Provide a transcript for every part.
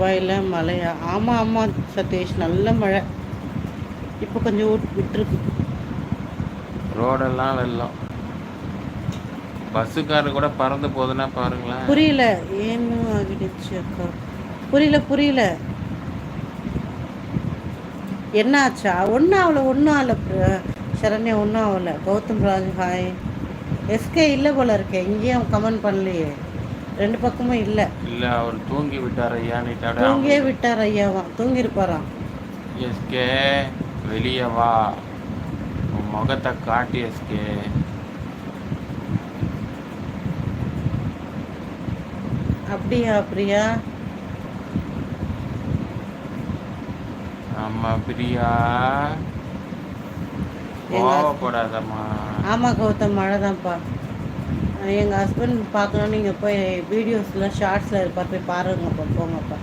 துபாயில் மழையா? ஆமாம் ஆமாம் சதீஷ் நல்ல மழை. இப்போ கொஞ்சம் விட்டுருக்கு. ரோடெல்லாம் வெள்ளம். பஸ்ஸுக்காரர் கூட பறந்து போகுதுன்னா பாருங்களேன். புரியல. ஏன்னு ஆகிடுச்சு அக்கா. புரியல புரியல. என்னாச்சா ஒன்றும் ஆகலை ஒன்றும் ஆகலை. சரண்யா ஒன்றும் ஆகலை. கௌதம் ராஜ் ஹாய் எஸ்கே இல்லை போல இருக்கேன் இங்கேயும் கமெண்ட் பண்ணலையே. ரெண்டு பக்கமும் இல்லை. இல்ல அவர் தூங்கி விட்டார் ஐயான்னு தூங்கியே விட்டார் ஐயாவா தூங்கி இருப்பாராம் எஸ்கே வெளியே வா. உன் முகத்தை காட்டு எஸ்கே அப்படியா பிரியா? ஆமா பிரியா. கோவப்படாதம்மா. ஆமாம் கௌதம் மழை தான்ப்பா எங்கள் ஹஸ்பண்ட் பார்க்கணும் நீங்கள் போய் வீடியோஸில் ஷார்ட்ஸில் இருப்பார் போய் பாருங்கப்பா போங்கப்பா.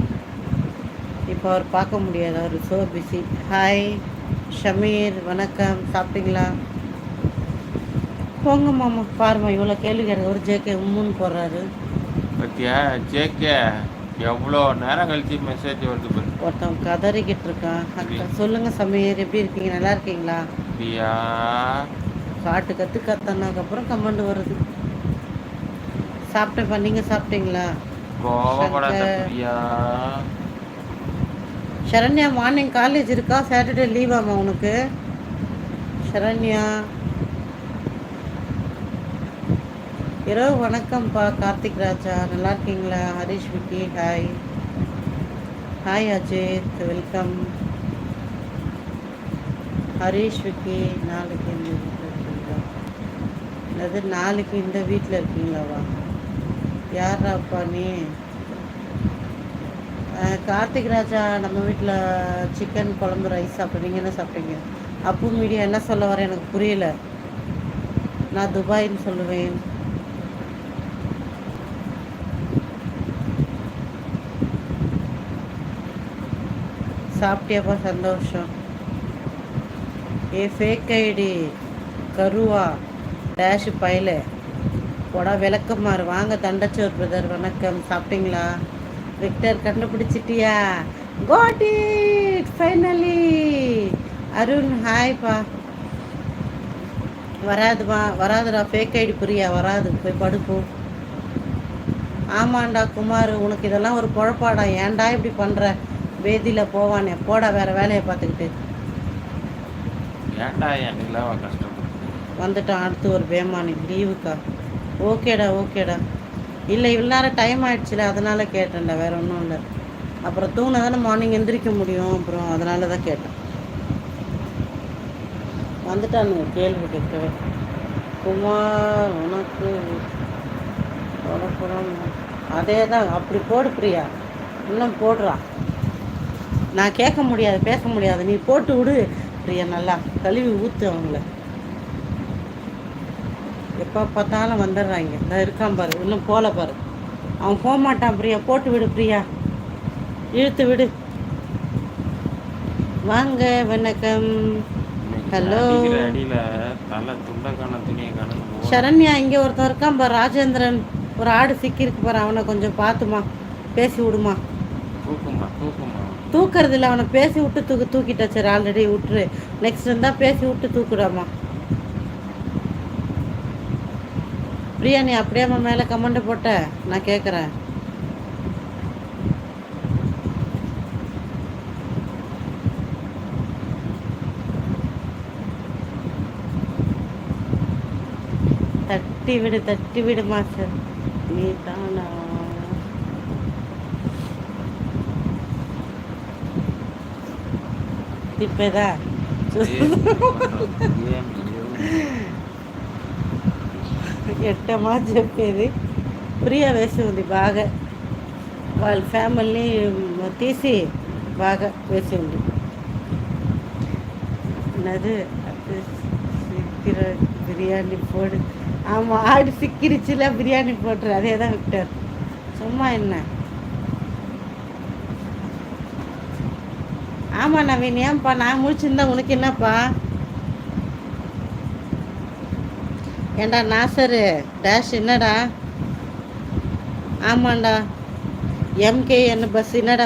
இப்போ அவர் பார்க்க முடியாது அவர் ஸோ பிஸி ஹாய் ஷமீர் வணக்கம். சாப்பிட்டீங்களா? போங்க மாமா பாருமா இவ்வளோ கேள்வி கேட்க ஒரு ஜேகே உம்முன்னு போடுறாரு. பத்தியா? ஜேகே எவ்வளோ நேரம் கழிச்சு மெசேஜ் வருது பாரு. ஒருத்தன் கதறிக்கிட்டு இருக்கான். அக்கா சொல்லுங்கள் சமீர் எப்படி இருக்கீங்க? நல்லா இருக்கீங்களா? பிரியா காட்டு கற்று கத்தனதுக்கப்புறம் கமெண்ட் வருது. சாப்பிட்டேன்ப்பா நீங்கள் சாப்பிட்டீங்களா? கோவப்படாத சங்கர். பிரியா. சரண்யா மார்னிங் காலேஜ் இருக்கா? சாட்டர்டே லீவாமா உனக்கு. சரண்யா. இரவு வணக்கம்ப்பா கார்த்திக் ராஜா. நல்லா இருக்கீங்களா? Harish Vicky hi hi Ajith. Welcome Harish Vicky நாளைக்கு இந்த வீட்டில் இருக்கீங்களா? அது நாளைக்கு இந்த வீட்டில் இருக்கீங்களாவா? யாராப்பா நீ? கார்த்திக் ராஜா நம்ம வீட்டில் சிக்கன் குழம்பு ரைஸ் சாப்பிட்றீங்க நீங்கள் என்ன சாப்பிட்டீங்க? அப்பு மீடியா என்ன சொல்ல வர எனக்கு புரியல. நான் துபாயின்னு சொல்லுவேன். சாப்பிட்டியாப்பா சந்தோஷம். ஏ ஃபேக் ஐடி கருவா டேஷ் பைல போடா விளக்கமாறு. வாங்க தண்டச்சோர் பிரதர் வணக்கம். சாப்பிட்டீங்களா? விக்டர் கண்டுபிடிச்சிட்டியா? கோட் இட் ஃபைனலி அருண் ஹாய்ப்பா வராதுமா வராதுடா ஃபேக் ஐடி புரியா? வராது போய் படுப்போம் ஆமாண்டா குமார் உனக்கு இதெல்லாம் ஒரு குழப்பாடா. ஏன்டா இப்படி பண்ணுற வேதியில் போவானே. போடா வேற வேலையை பார்த்துக்கிட்டு. ஏன்டா வந்துட்டான் அடுத்து ஒரு பேமானி. லீவுக்கா ஓகேடா ஓகேடா. இல்லை இவ்வளோ நேரம் டைம் ஆயிடுச்சுல அதனால் கேட்டேன்டா வேறு ஒன்றும் இல்லை. அப்புறம் தூங்கினா தானே மார்னிங் எந்திரிக்க முடியும் அப்புறம் அதனால தான் கேட்டேன். வந்துட்டானுங்க கேள்வி கேட்கவே. குமார் உனக்கு உனக்குறம் அதே தான் அப்படி போடு பிரியா. இன்னும் போடுறா. நான் கேட்க முடியாது பேச முடியாது. நீ போட்டு விடு பிரியா நல்லா கழுவி ஊற்று அவங்கள. எப்போ பார்த்தாலும் வந்துடுறாங்க. இந்த இருக்கான் பாரு இன்னும் போல பாரு. அவன் போக மாட்டான் பிரியா போட்டு விடு பிரியா. இழுத்து விடு. வாங்க வணக்கம். காணும் சரண்யா இங்கே ஒருத்தன் இருக்கான் பாரு ராஜேந்திரன். ஒரு ஆடு சிக்கியிருக்கு பாரு அவனை கொஞ்சம் பார்த்துமா பேசி விடுமா. தூக்குறது இல்லை அவனை பேசி விட்டு தூக்கு தூக்கிட்ட சரி ஆல்ரெடி விட்டுரு. நெக்ஸ்ட் இருந்தால் பேசி விட்டு தூக்குடாமா. பிரியா நீ அப்படியே மேலே கமெண்ட் போட்ட நான் கேட்குறேன் தட்டி விடு தட்டி விடு மாஸ்டர் நீ தானா இப்பதா ఎట్టమా చెప్పేది ప్రియ వేసి ఉంది బాగా వాళ్ళ ఫ్యామిలీని తీసి బాగా వేసి ఉంది என்னது அது சிக்கிற பிரியாணி போடு ஆமாம் ஆடு சிக்கிருச்சுல பிரியாணி போட்டுரு அதே தான் விக்டர் சும்மா என்ன ஆமாம் நவீன் ஏன்ப்பா நான் முடிச்சிருந்தா உனக்கு என்னப்பா ஏண்டா நாசரு? டேஷ் என்னடா? ஆமாண்டா. எம்கேஎன் பஸ் என்னடா?